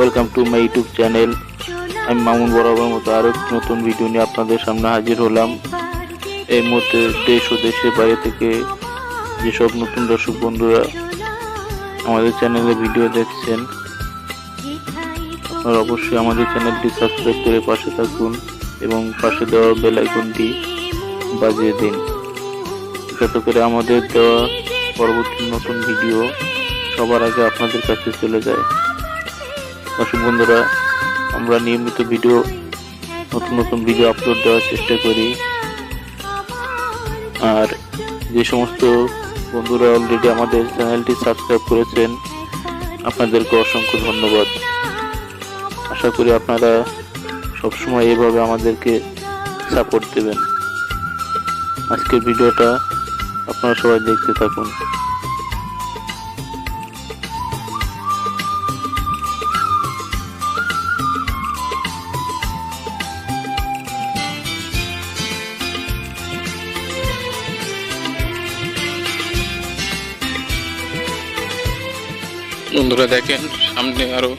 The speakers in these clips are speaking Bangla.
Welcome to my YouTube channel আমি মামুন বরাবর মতো আরও নতুন ভিডিও নিয়ে আপনাদের সামনে হাজির হলাম। এই মুহূর্তে দেশ ও দেশের বাইরে থেকে যেসব নতুন দর্শক বন্ধুরা আমাদের চ্যানেলে ভিডিও দেখছেন, আপনারা অবশ্যই আমাদের চ্যানেলটি সাবস্ক্রাইব করে পাশে থাকুন এবং পাশে দেওয়া বেল আইকনটি বাজিয়ে দিন। যাতে করে আমাদের দেওয়া পরবর্তী নতুন ভিডিও সবার আগে আপনাদের কাছে চলে যায়। দর্শক বন্ধুরা, আমরা নিয়মিত ভিডিও, নতুন নতুন ভিডিও আপলোড দেওয়ার চেষ্টা করি। আর যে সমস্ত বন্ধুরা অলরেডি আমাদের চ্যানেলটি সাবস্ক্রাইব করেছেন, আপনাদেরকে অসংখ্য ধন্যবাদ। আশা করি আপনারা সবসময় এভাবে আমাদেরকে সাপোর্ট দেবেন। আজকের ভিডিওটা আপনারা সবাই দেখতে থাকুন। বন্ধুরা দেখেন সামনে আরও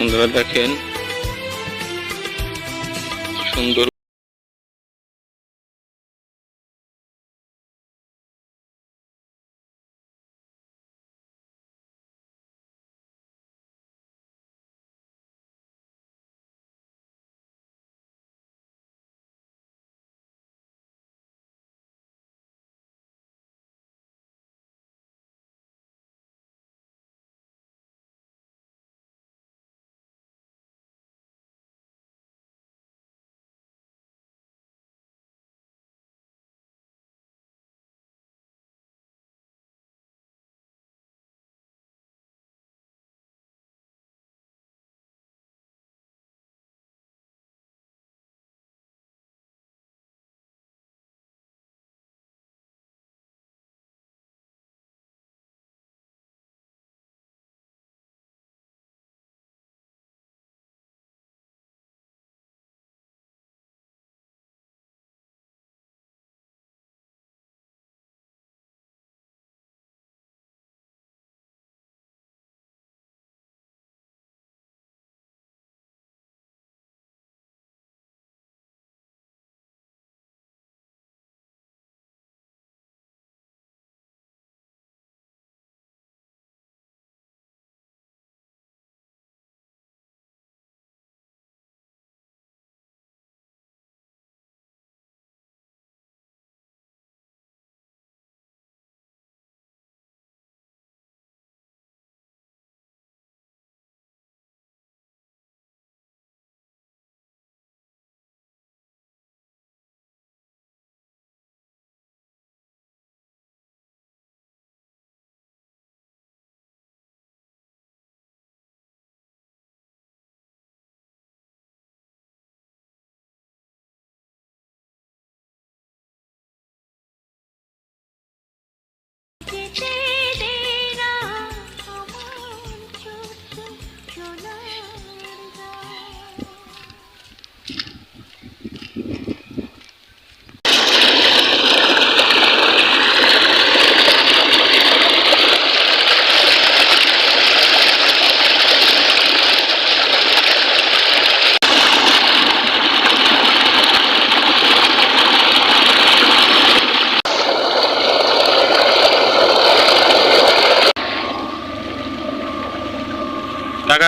বন্ধুরা দেখেন সুন্দর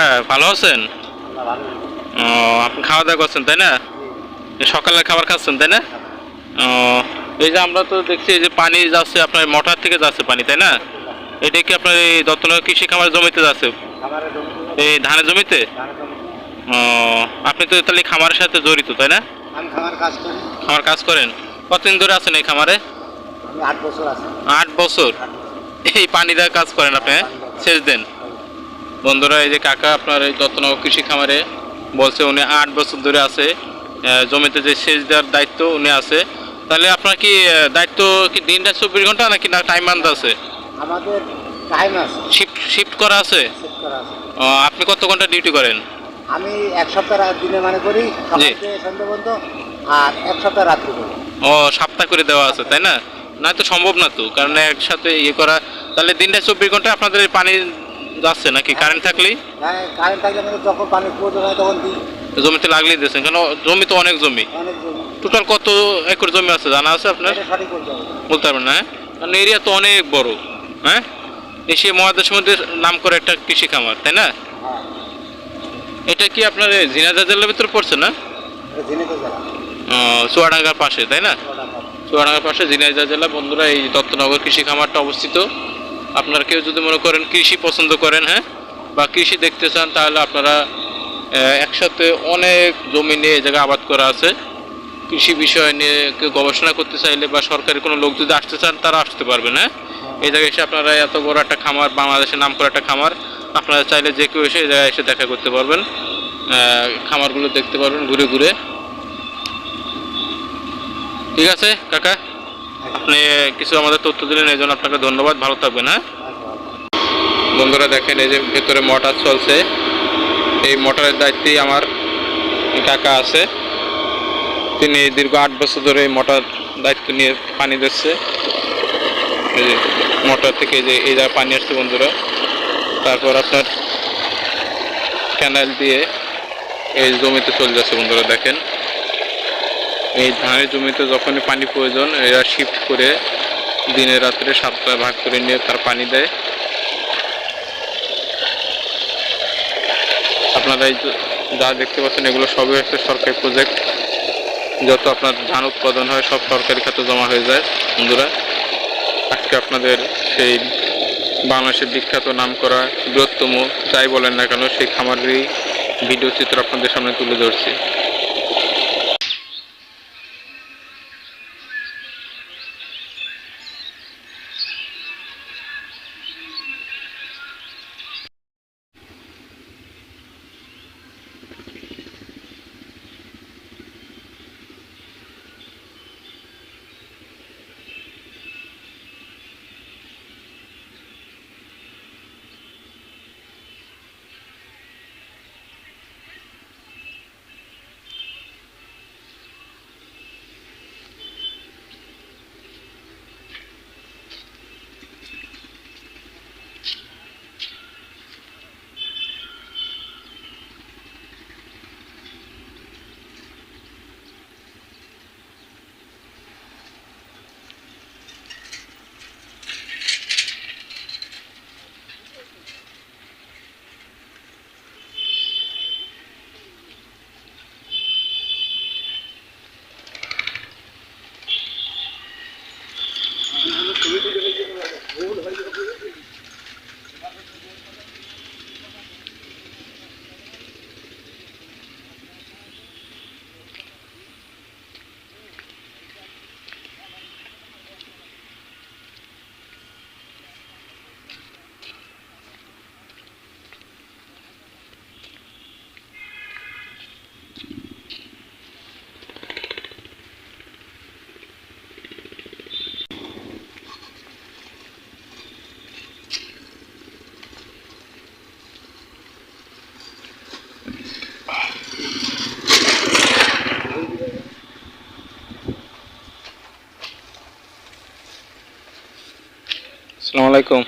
কাকা ভালো আছেন? ও আপনি খাওয়া দাওয়া করছেন তাই না? এই সকালে খাবার খাচ্ছেন তাই না? ও এই যে আমরা তো দেখছি যে পানি যাচ্ছে আপনার মোটর থেকে যাচ্ছে পানি তাই না? এটা কি আপনার এই দত্তনগর কৃষি খামার জমিতে যাচ্ছে? এই ধানের জমিতে? ও আপনি তো তাহলে খামারের সাথে জড়িত তাই না? খামার কাজ করেন। কতদিন ধরে আছেন এই খামারে? আট বছর আট বছর। এই পানি দেওয়ার কাজ করেন আপনি হ্যাঁ? সেচ দেন। বন্ধুরা এই যে কাকা আপনার এই দত্তনগর কৃষি খামারে বলছে উনি আট বছর ধরে আছে জমিতে যে সেচ দেওয়ার দায়িত্ব উনি আছে। তাহলে আপনার কি দায়িত্ব কি দিনটা চব্বিশ ঘণ্টা নাকি না টাইম বান্ধ আছে? আমাদের টাইম আছে। শিফট শিফট করা আছে? আপনি কত ঘণ্টা ডিউটি করেন? আমি এক সপ্তাহ দিনে মানে করি সন্ধ্যে পর্যন্ত আর এক সপ্তাহ রাত্রি করি। ও সপ্তাহ করে দেওয়া আছে তাই না? না তো সম্ভব না তো কারণ একসাথে ইয়ে করা তাহলে দিনটা চব্বিশ ঘণ্টা আপনাদের পানি যাচ্ছে নাকি? কারেন্ট থাকলেই? হ্যাঁ কারেন্ট থাকলে যখন পানি প্রয়োজন হয় তখন দিই। জমিতে লাগলেই দিয়েছেন। কারণ জমি তো অনেক জমি। টোটাল কত একর জমি আছে? জানা আছে আপনার? বলতে পারবেন না হ্যাঁ? কারণ এরিয়া তো অনেক বড় হ্যাঁ? এশিয়া মহাদেশের মধ্যে নাম করে একটা কৃষি খামার তাই না? হ্যাঁ। এটা কি আপনার ঝিনাইদহ জেলার ভিতরে পড়ছে না? চুয়াডাঙ্গার পাশে তাই না? চুয়াডাঙ্গার পাশে। ঝিনাইদহ জেলা বন্ধুরা এই দত্তনগর কৃষি খামারটা অবস্থিত। আপনারা কেউ যদি মনে করেন কৃষি পছন্দ করেন হ্যাঁ বা কৃষি দেখতে চান, তাহলে আপনারা একসাথে অনেক জমি নিয়ে এই জায়গায় আবাদ করা আছে। কৃষি বিষয় নিয়ে কেউ গবেষণা করতে চাইলে বা সরকারি কোনো লোক যদি আসতে চান, তারা আসতে পারবেন হ্যাঁ। এই জায়গায় এসে আপনারা এত বড় একটা খামার, বাংলাদেশের নাম করা একটা খামার, আপনারা চাইলে যে কেউ এসে এই জায়গায় এসে দেখা করতে পারবেন। খামারগুলো দেখতে পারবেন ঘুরে ঘুরে। ঠিক আছে, কাকা? আপনি কিছু আমাদের তথ্য দিলেন, এই জন্য আপনাকে ধন্যবাদ। ভালো থাকবেন হ্যাঁ? বন্ধুরা দেখেন, এই যে ভেতরে মোটর চলছে। এই মোটরের দায়িত্বেই আমার কাকা আছে। তিনি দীর্ঘ আট বছর ধরে এই মোটর দায়িত্ব নিয়ে পানি দিচ্ছে। এই যে মোটর থেকে যে, এই জায়গায় পানি আসছে, বন্ধুরা। তারপর আপনার ক্যানাল দিয়ে এই জমিতে চলে যাচ্ছে, বন্ধুরা দেখেন। এই ধানের জমিতে যখনই পানি প্রয়োজন, এরা শিফট করে দিনে রাত্রে সাতটা ভাগ করে নিয়ে তার পানি দেয়। আপনারা এই যা দেখতে পাচ্ছেন, এগুলো সবই হচ্ছে সরকারি প্রজেক্ট যত আপনার ধান উৎপাদন হয়, সব সরকারি খাতে জমা হয়ে যায়, বন্ধুরা। আজকে আপনাদের সেই বাংলাদেশের বিখ্যাত নাম করা বৃহত্তম, যাই বলেন না কেন, সেই খামারেরই ভিডিও চিত্র আপনাদের সামনে তুলে ধরছি। আলাইকুম।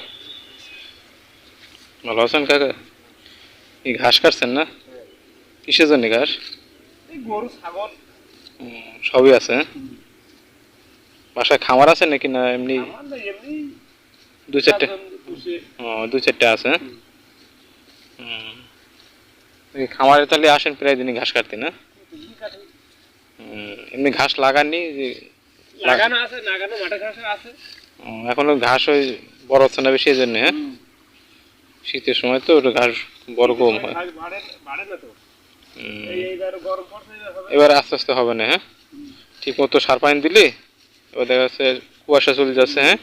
ভালো আছেন কাকা? এই ঘাস কাটছেন না? কিসের জন্য ঘাস? গরু ছাগল। সবই আছে হ্যাঁ? বাসায় খামার আছে নাকি না এমনি দু চারটে? ও দু চারটে আছে হ্যাঁ? খামারে তাহলে আসেন প্রায় দিনই ঘাস কাটতে না? এমনি ঘাস লাগাননি লাগানো আছে লাগানো মাঠে ঘাস আছে। এখনও ঘাস ওই বড় হচ্ছে না বেশি এই জন্য হ্যাঁ শীতের সময় তো ওটা ঘাস বড় কম হয়। এবার আস্তে আস্তে হবে না হ্যাঁ? ঠিক মতো সার পানি দিলে এবার দেখা যাচ্ছে কুয়াশা চলে যাচ্ছে হ্যাঁ?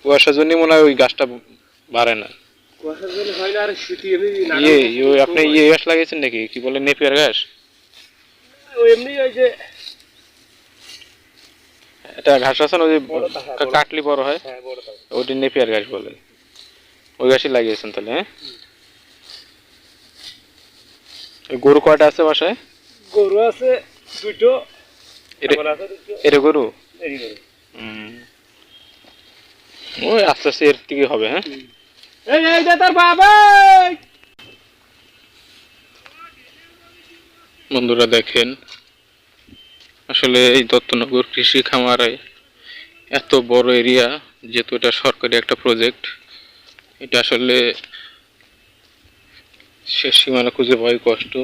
কুয়াশার জন্যই মনে হয় ওই গাছটা বাড়ে না। ইয়ে ইয়ে, আপনি ইয়ে ঘাস লাগিয়েছেন নাকি? কি বলে নেপিয়ার ঘাস? ওই এমনি ওই যে এটা ঘাস আছে না ওই হ্যাঁ। কাটলি বড় হয়? হ্যাঁ বড় নেপিয়ার ঘাস বলে ওই ঘাসই লাগিয়েছেন তাহলে হ্যাঁ? গরু কয়টা আছে বাসায়? গরু আছে দুটো এটা এটা গরু। ওই আস্তে আস্তে এর থেকে হবে হ্যাঁ? এই এই তার বাবা বন্ধুরা দেখেন আসলে এই দত্তনগর কৃষি খামারে এত বড় এরিয়া, যেহেতু এটা সরকারি একটা প্রজেক্ট এটা আসলে শেষ সীমানা খুঁজে পাওয়াই কষ্ট।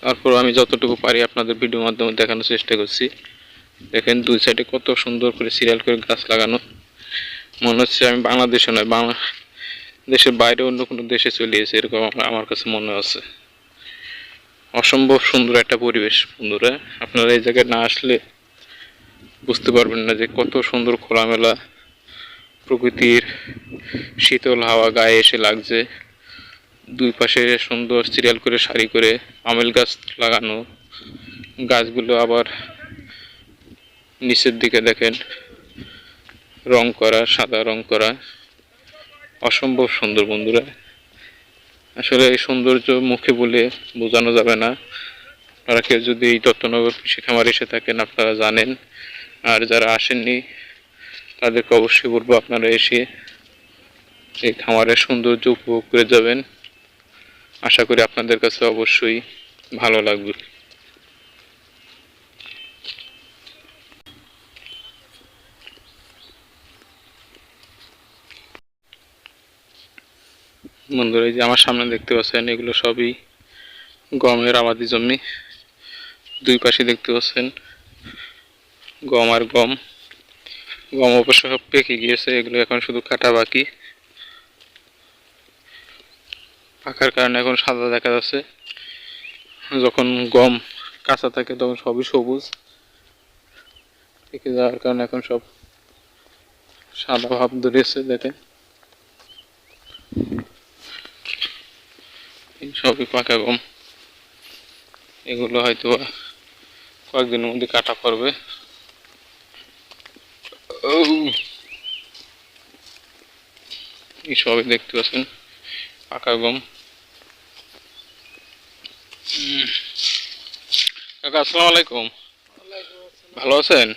তারপর আমি যতটুকু পারি আপনাদের ভিডিওর মাধ্যমে দেখানোর চেষ্টা করছি। দেখেন দুই সাইডে কত সুন্দর করে সিরিয়াল করে গাছ লাগানো। মনে হচ্ছে আমি বাংলাদেশে নয়, বাংলা দেশের বাইরে অন্য কোনো দেশে চলে এসেছি, এরকম আমার- আমার কাছে মনে হচ্ছে। অসম্ভব সুন্দর একটা পরিবেশ, বন্ধুরা। আপনারা এই জায়গায় না আসলে বুঝতে পারবেন না যে কত সুন্দর খোলামেলা প্রকৃতির শীতল হাওয়া গায়ে এসে লাগছে। দুই পাশে সুন্দর সিরিয়াল করে সারি করে আমেল গাছ লাগানো। গাছগুলো আবার নিচের দিকে দেখেন, রং করা, সাদা রং করা। অসম্ভব সুন্দর, বন্ধুরা। আসলে এই সৌন্দর্য মুখে বলে বোঝানো যাবে না। আপনারা কেউ যদি এই দত্তনগর কৃষি খামার এসে থাকেন, আপনারা জানেন। আর যারা আসেননি, তাদেরকে অবশ্যই বলব আপনারা এসে এই খামারের সৌন্দর্য উপভোগ করে যাবেন। আশা করি আপনাদের কাছে অবশ্যই ভালো লাগবে। বন্ধুরা, এই যে আমার সামনে দেখতে পাচ্ছেন, এগুলো সবই গমের আবাদি জমি। দুই পাশে দেখতে পাচ্ছেন গম আর গম। গম অবশ্য সব পেকে গিয়েছে, এগুলো এখন শুধু কাটা বাকি। পাকার কারণে এখন সাদা দেখা যাচ্ছে। যখন গম কাঁচা থাকে তখন সবই সবুজ। পেকে যাওয়ার কারণে এখন সব সাদা ভাব ধরেছে দেখেন এই সবই পাকা গম। এগুলো হয়তো কয়েকদিনের মধ্যে কাটা পড়বে। এই সবই দেখতে পাচ্ছেন, পাকা গম। কাকা, আসসালামু আলাইকুম। ভালো আছেন?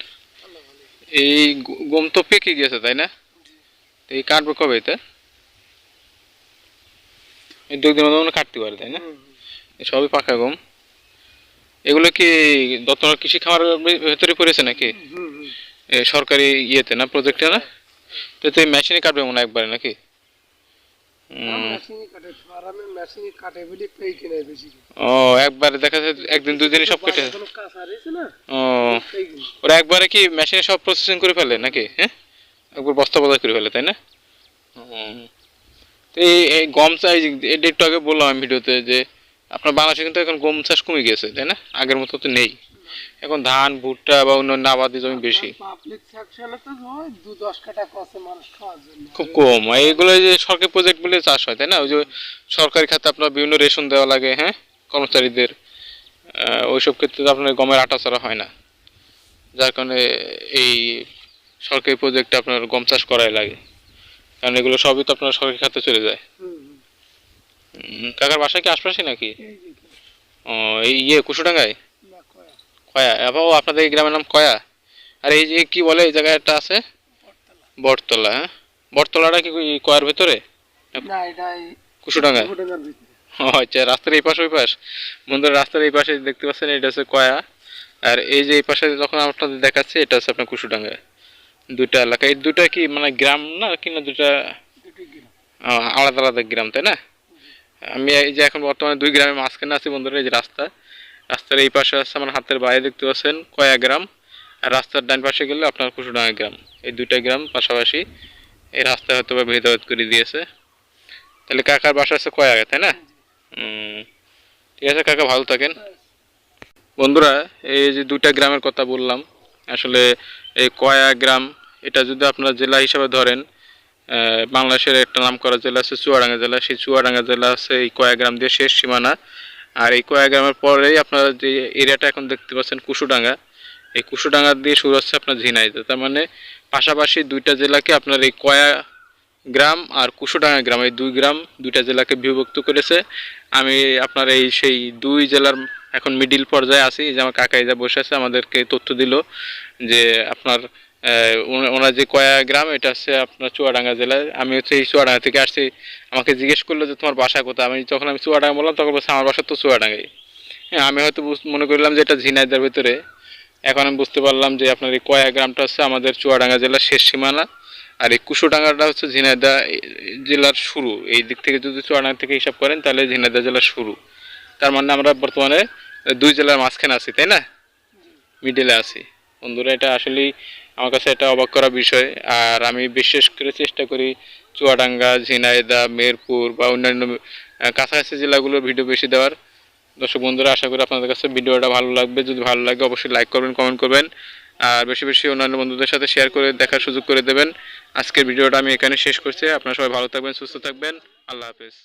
এই গম তো পেকে গেছে, তাই না? এই কাটবে কবে এটা মধ্যে কাটতে পারে তাই না? সবই পাকা গম। এগুলো কি দত্তনগর কৃষি খামারের ভেতরে পড়েছে নাকি? সরকারি ইয়েতে না প্রজেক্টে না? তো তো এই মেশিনে কাটবে মনে একবারে নাকি? ও একবারে দেখা যাচ্ছে একদিন সব কেটে। ও। ওরা একবারে কি মেশিনে সব প্রসেসিং করে ফেলে নাকি? হ্যাঁ? একবার বস্তা বদা করে ফেলে তাই না। এই এই গম চাষ একটু আগে বললাম আমি ভিডিওতে যে আপনার বাংলাদেশে কিন্তু এখন গম চাষ কমে গেছে, তাই না? আগের মতো তো নেই। এখন ধান, ভুট্টা বা অন্যান্য আবাদি জমি বেশি। খুব কম। এগুলো যে সরকারি প্রজেক্ট বলে চাষ হয়, তাই না? ওই যে সরকারি খাতে আপনার বিভিন্ন রেশন দেওয়া লাগে হ্যাঁ? কর্মচারীদের ওইসব ক্ষেত্রে তো আপনার গমের আটা ছাড়া হয় না। যার কারণে এই সরকারি প্রজেক্টে আপনার গম চাষ করাই লাগে। কারণ এগুলো সবই তো আপনার সরকারি খাতে চলে যায়। কাকার বাসা কি আশপাশে নাকি? ও এই ইয়ে কুসুডাঙ্গায়? কয়া। ও আপনাদের এই গ্রামের নাম কয়া? আর এই যে কি বলে এই জায়গাটা আছে? বটতলা। হ্যাঁ? বটতলাটা কি কয়ার ভেতরে? কুসুডাঙ্গায়। ও আচ্ছা রাস্তার এই পাশ ওই পাশ। বন্ধুরা রাস্তার এই পাশে দেখতে পাচ্ছেন এটা হচ্ছে কয়া। আর এই যে এই পাশে যখন আপনাদের দেখাচ্ছে এটা হচ্ছে আপনার কুসুডাঙ্গা দুইটা এলাকা। এই দুটা কি মানে গ্রাম না কি না দুটা গ্রাম আলাদা আলাদা গ্রাম, তাই না? আমি এই যে এখন বর্তমানে দুই গ্রামের মাঝখানে আছি বন্ধুরা, এই যে রাস্তা। রাস্তার এই পাশে আছে আমার হাতের বাইরে দেখতে পাচ্ছেন কয়া গ্রাম। আর রাস্তার ডান পাশে গেলে আপনার কুসুডাঙ্গা গ্রাম। এই দুইটা গ্রাম পাশাপাশি এই রাস্তায় হয়তো বা ভেদাভেদ করে দিয়েছে। তাহলে কাকার বাসা আছে কয়াগে তাই না? ঠিক আছে কাকা, ভালো থাকেন। বন্ধুরা, এই যে দুইটা গ্রামের কথা বললাম, আসলে এই কয়া গ্রাম এটা যদি আপনারা জেলা হিসাবে ধরেন বাংলাদেশের একটা নাম করা জেলা আছে চুয়াডাঙ্গা জেলা। সেই চুয়াডাঙ্গা জেলা আছে এই কয়া গ্রাম দিয়ে শেষ সীমানা। আর এই কয়া গ্রামের পরেই আপনারা যে এরিয়াটা এখন দেখতে পাচ্ছেন কুসুডাঙ্গা এই কুসুডাঙ্গা দিয়ে শুরু হচ্ছে আপনার ঝিনাইদহ। তার মানে পাশাপাশি দুইটা জেলাকে আপনার এই কয়া গ্রাম আর কুসুডাঙ্গা গ্রাম, এই দুই গ্রাম দুইটা জেলাকে বিভক্ত করেছে। আমি আপনার এই সেই দুই জেলার এখন মিডিল পর্যায়ে আছি। যে আমার কাকা যা বসে আছে, আমাদেরকে তথ্য দিল যে আপনার ওনার যে কয়া গ্রাম, এটা হচ্ছে আপনার চুয়াডাঙ্গা জেলায়। আমি হচ্ছে এই চুয়াডাঙ্গা থেকে আসছি। আমাকে জিজ্ঞেস করল যে, তোমার বাসা কোথায়? আমি যখন আমি চুয়াডাঙ্গা বললাম, তখন বলছে, আমার বাসা তো চুয়াডাঙ্গাই। হ্যাঁ আমি হয়তো মনে করলাম যে, এটা ঝিনাইদার ভিতরে। এখন আমি বুঝতে পারলাম যে, আপনার এই কয়া গ্রামটা হচ্ছে আমাদের চুয়াডাঙ্গা জেলার শেষ সীমানা। আর এই কুশোডাঙ্গাটা হচ্ছে ঝিনাইদা জেলার শুরু। এই দিক থেকে যদি চুয়াডাঙ্গা থেকে হিসাব করেন, তাহলে ঝিনাইদা জেলার শুরু। তার মানে আমরা বর্তমানে দুই জেলার মাঝখানে আছি, তাই না? মিডিলে আছি। বন্ধুরা, এটা আসলেই আমার কাছে এটা অবাক করা বিষয়। আর আমি বিশেষ করে চেষ্টা করি চুয়াডাঙ্গা ঝিনাইদা মেরপুর বা অন্যান্য কাছাকাছি জেলাগুলোর ভিডিও বেশি দেওয়ার। দর্শক বন্ধুরা, আশা করি আপনাদের কাছে ভিডিওটা ভালো লাগবে। যদি ভালো লাগে, অবশ্যই লাইক করবেন কমেন্ট করবেন। আর বেশি বেশি অন্যান্য বন্ধুদের সাথে শেয়ার করে, দেখার সুযোগ করে দেবেন। আজকের ভিডিওটা আমি এখানে শেষ করছি। আপনারা সবাই ভালো থাকবেন, সুস্থ থাকবেন। আল্লাহ হাফেজ।